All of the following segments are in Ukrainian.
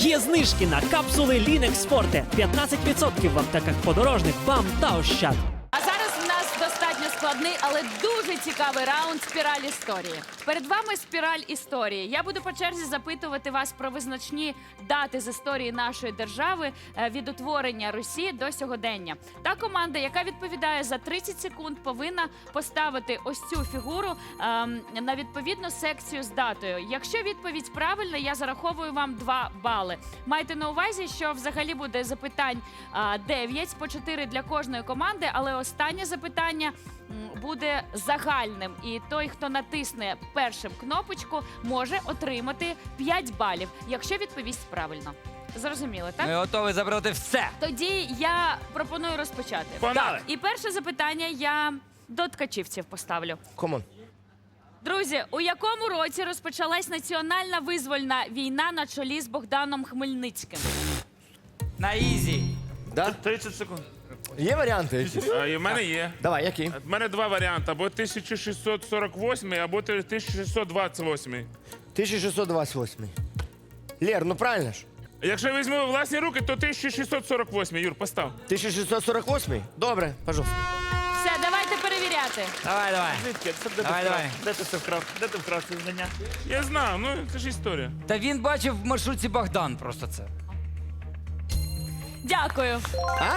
Є знижки на капсули Linux Forte 15% в аптеках подорожних БАМ та Ощад. Складний, але дуже цікавий раунд спіраль історії. Перед вами спіраль історії. Я буду по черзі запитувати вас про визначні дати з історії нашої держави е, від утворення Русі до сьогодення. Та команда, яка відповідає за 30 секунд, повинна поставити ось цю фігуру ем, на відповідну секцію з датою. Якщо відповідь правильна, я зараховую вам 2 бали. Майте на увазі, що взагалі буде запитань а, 9 по 4 для кожної команди, але останнє запитання буде загальним. І той, хто натисне першим кнопочку, може отримати 5 балів, якщо відповість правильно. Зрозуміло, так? Ми готові забрати все. Тоді я пропоную розпочати. Погнали. Так, і перше запитання я до ткачівців поставлю. Комон. Друзі, у якому році розпочалась національна визвольна війна на чолі з Богданом Хмельницьким? На ізі. Да? 30 секунд. Є варіанти якісь? А, і в мене є. Давай, які? В мене два варіанти: або 1648, або 1628. 1628. Лєр, ну правильно ж? Якщо я візьму власні руки, то 1648. Юр, постав. 1648? Добре, пожалуйста. Все, давайте перевіряти. Давай, давай. Звідки? Це де ти Давай, вкрав? давай. Де ти це вкрав? Де ти вкрав ці знання? Я знав, ну це ж історія. Та він бачив в маршрутці Богдан просто це. Дякую. А?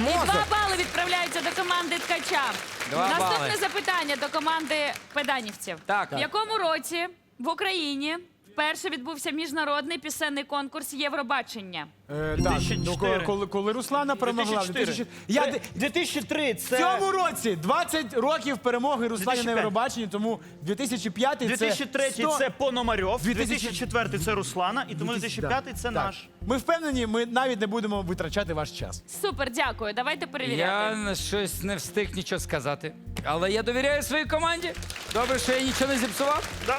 І два бали відправляються до команди ткача. Два Наступне бали. запитання до команди педанівців. Так. В якому році в Україні вперше відбувся міжнародний пісенний конкурс Євробачення? Е, так, ну, 2004. коли, коли Руслана перемогла. в 2004. Я д- 2003 в це... цьому році 20 років перемоги Руслані на 2005. Євробаченні, тому 2005 це 2003 100 це Пономарьов, 2000 2004 це Руслана, і тому 2005 це Так. наш. Ми впевнені, ми навіть не будемо витрачати ваш час. Супер, дякую. Давайте перевіряти. Я щось не встиг нічого сказати. Але я довіряю своїй команді. Добре, що я нічого не зіпсував. Да?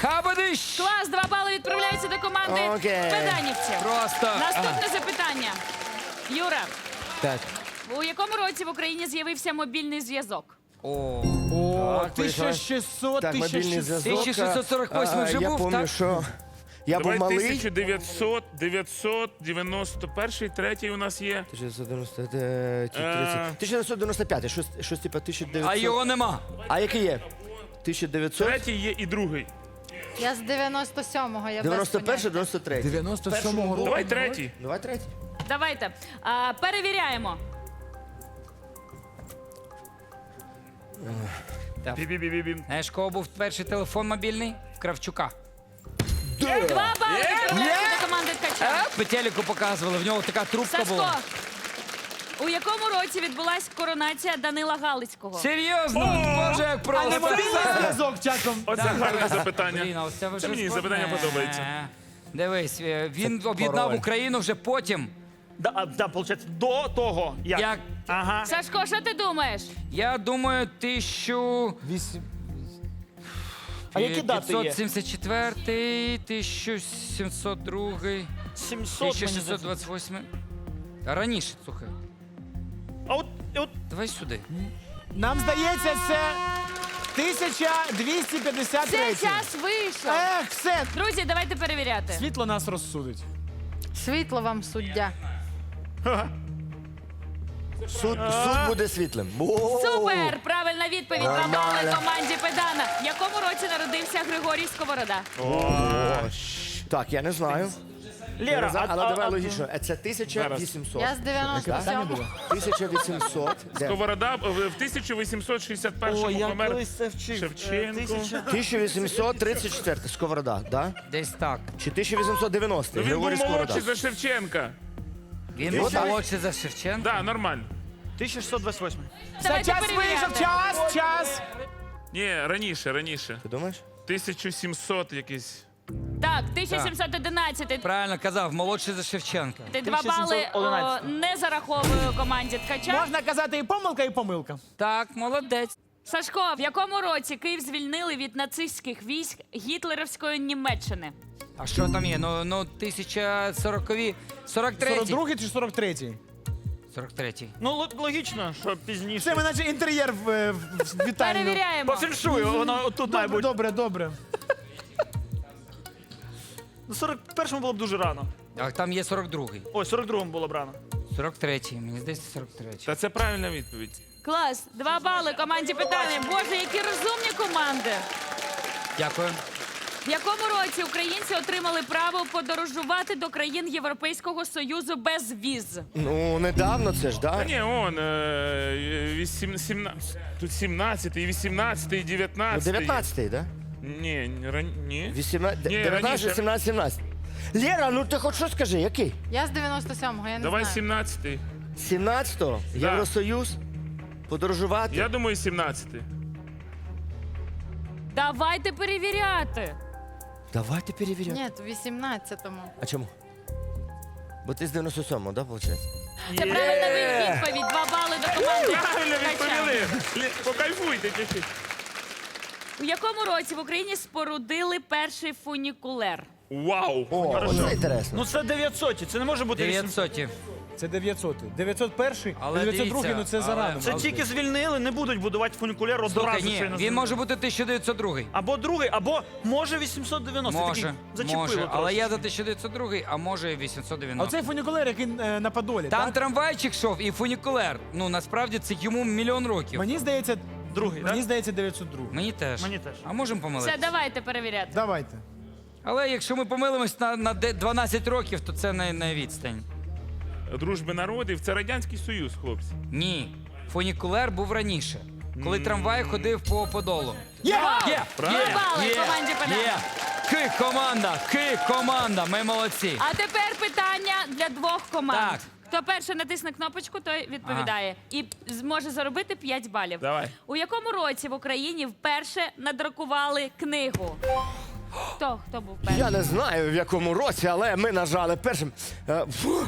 Хабадиш! Клас, два бали відправляються до команди Окей. Просто. Наступне запитання. Юра, Так. у якому році в Україні з'явився мобільний зв'язок? О. О, Так, поїхали. 1600, Так, мобільний 1600. зв'язок. 1648 вже я був, пам'ятаю, так? що я Давай був малий. 1900, 991, третій у нас є. 1990, 1995, щось, щось типу 1900. А його нема. А який є? 1900? Третій є і другий. Я з 97-го, я 91, поняття. 93. 97 року. Давай третій. Давай третій. Давайте. А, перевіряємо. Бі-бі-бі-бі-бім. Знаєш, кого був перший телефон мобільний? В Кравчука. Два бали до команди ткача. По телеку показували, в нього така трубка Сашко, була. у якому році відбулась коронація Данила Галицького? Серйозно? Боже, як А не просто. мобільний зв'язок часом. Оце гарне запитання. Блін, а ось це вже Це мені складне. запитання подобається. Дивись, е, він об'єднав король. Україну вже потім. Да, а, да, получається, до того, як. Як? Ага. Sашко, що ти думаєш? Я думаю, тисячу... Вісім- А які дати є? 574, 1702, 700 мені здається. 1628. Раніше, слухай. А от, от Давай сюди. Нам здається, це 1253. Це час вийшов. Ех, все. Друзі, давайте перевіряти. Світло нас розсудить. Світло вам суддя. Суд, суд буде світлим. О! Супер! Правильна відповідь. Два бали команді Педана. В якому році народився Григорій Сковорода? Так, я не знаю. Лєра, а, Але а, давай а, логічно. Е, Це 1800. Я з 97-го. 1800. Де? Сковорода в в 1861 О, я помер колись це вчив. Шевченко. Е, тисяча- 1834. Сковорода, да? Десь так. Чи 1890? Ну, він був Сковорода. молодший за Шевченка. Він був молодший за Шевченка. Да, нормально. 1628. Все, Давайте час вийшов, час, час. Ні, раніше, раніше. Ти думаєш? 1700 якийсь. Так, 1711. Правильно казав, молодший за Шевченка. Ти Два бали о, 1711. не зараховую команді ткача. Можна казати і помилка, і помилка. Так, молодець. Сашко, в якому році Київ звільнили від нацистських військ гітлерівської Німеччини? А що там є? Ну, ну 1040-ві, 43 42 чи 43? 43-й. Ну, л- логічно, що пізніше. Це ми наче інтер'єр в, в, в вітальну. Перевіряємо. По феншую, воно тут має бути. добре, добре. На 41-му було б дуже рано. А там є 42-й. Ой, 42-му було б рано. 43-й, мені здається, 43-й. Та це правильна відповідь. Клас, два бали команді питання. Боже, які розумні команди. Дякую. В якому році українці отримали право подорожувати до країн Європейського Союзу без віз? Ну, недавно це ж, Та да? ні, он, е, вісім, сімна... тут 17, 18, Ну, 19. 19-й, да? Ні, ран... ні. 18, Ні, 19, раніше. 17, 17. Лєра, ну ти хоч що скажи, який? Я з 97-го, я не Давай знаю. 17. 17-го? Євросоюз? Подорожувати? Я думаю, 17. Давайте перевіряти. Давайте перевіряємо. Ні, в 18-му. А чому? Бо ти з 97-го, да, виходить? Це правильна відповідь. Два бали до команди. Правильно відповіли. Лі- Покайфуйте чуть-чуть. У якому році в Україні спорудили перший фунікулер? Вау! О, це інтересно. Ну це 900, це не може бути 800. 900. Це 900. 901, Але 902, дивіться, ну це але- зарано. Це тільки звільнили, не будуть будувати фунікулер одразу. Слухай, ні, щойно він звільнили. може бути 1902. Або другий, або може 890. Може, Такий зачепило може, але трошки. я за 1902, а може і А 890. оцей фунікулер, який е, на Подолі, Там так? трамвайчик йшов і фунікулер. Ну насправді це йому мільйон років. Мені здається, Другий, мені так? здається 902. Мені теж. Мені теж. А можемо Все, давайте перевіряти. Давайте. Але якщо ми помилимось на, на де- 12 років, то це не, не відстань. Дружби народів це Радянський Союз, хлопці. Ні. Фунікулер був раніше, коли трамвай ходив по подолу. Є! Є! Правильно. Є! Бали команді «Пенал». Є! Ки команда! Ки команда! Ми молодці! А тепер питання для двох команд. Так. Хто перше натисне кнопочку, той відповідає і зможе заробити 5 балів. Давай. У якому році в Україні вперше надрукували книгу? Хто? Хто був перший? Я не знаю в якому році, але ми нажали першим. Е, фу.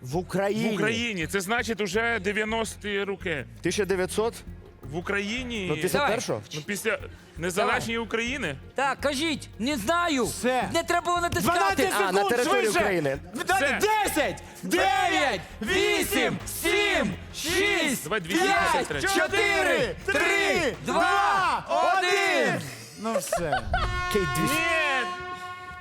В Україні. В Україні. Це значить уже 90-ті роки. 1900? В Україні. Ну, після Давай. першого? Ну, після незалежної України. Так, кажіть, не знаю! Все. Не треба було 12 натискати! секунд, А, на території швидше! України. Все. 10, 9, 8, 7, 6, Давай 5, 253. 4, 3, 2, 1. Ну все. Який 200? Ні!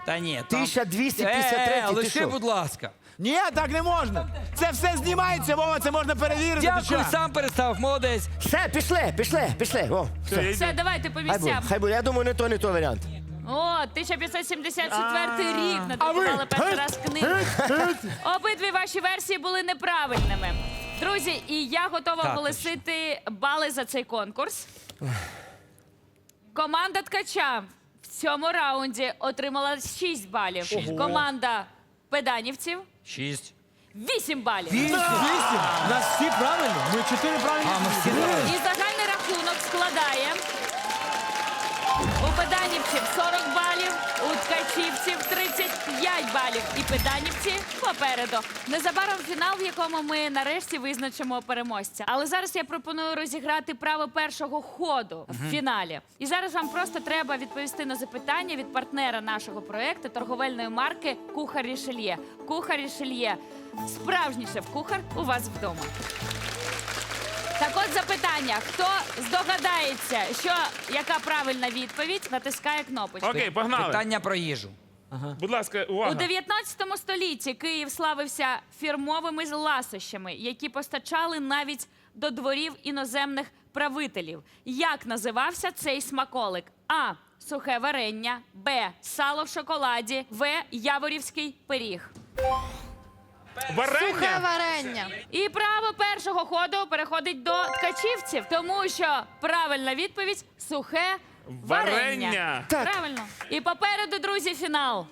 Та ні, там... 1253, Е, е, ти лиши, що? будь ласка. Ні, так не можна. Це все знімається, Вова, це можна перевірити. ти Дякую, що? сам перестав, молодець. Все, пішли, пішли, пішли. О, Все, все. давайте по Хай буде, місцям. хай буде. Я думаю, не то, не то варіант. О, 1574 рік надрукували перший раз книгу. Обидві ваші версії були неправильними. Друзі, і я готова Так, оголосити бали за цей конкурс. Команда ткача в цьому раунді отримала 6 балів. Команда педанівців Шість. 8 балів. Вісім. Вісім. У нас всі правильно. Ми чотири правильні. А, ми всі правильні. І загальний рахунок складає педанівців 40 балів, у ткачівців 35 балів. І педанівці попереду. Незабаром фінал, в якому ми нарешті визначимо переможця. Але зараз я пропоную розіграти право першого ходу в фіналі. І зараз вам просто треба відповісти на запитання від партнера нашого проекту торговельної марки Кухар Рішельє. Кухар Рішельє. Справжній шеф-кухар у вас вдома. Так от запитання: хто здогадається, що яка правильна відповідь, натискає кнопочку. Окей, погнали. Питання про їжу. Будь ласка, У увага. 19 столітті Київ славився фірмовими ласощами, які постачали навіть до дворів іноземних правителів. Як називався цей смаколик? А. Сухе варення, Б. Сало в шоколаді, В. Яворівський пиріг. Сухе Варення. варення. І право першого ходу переходить до ткачівців, тому що правильна відповідь сухе варення. Варення. Так. Правильно. І попереду, друзі, фінал.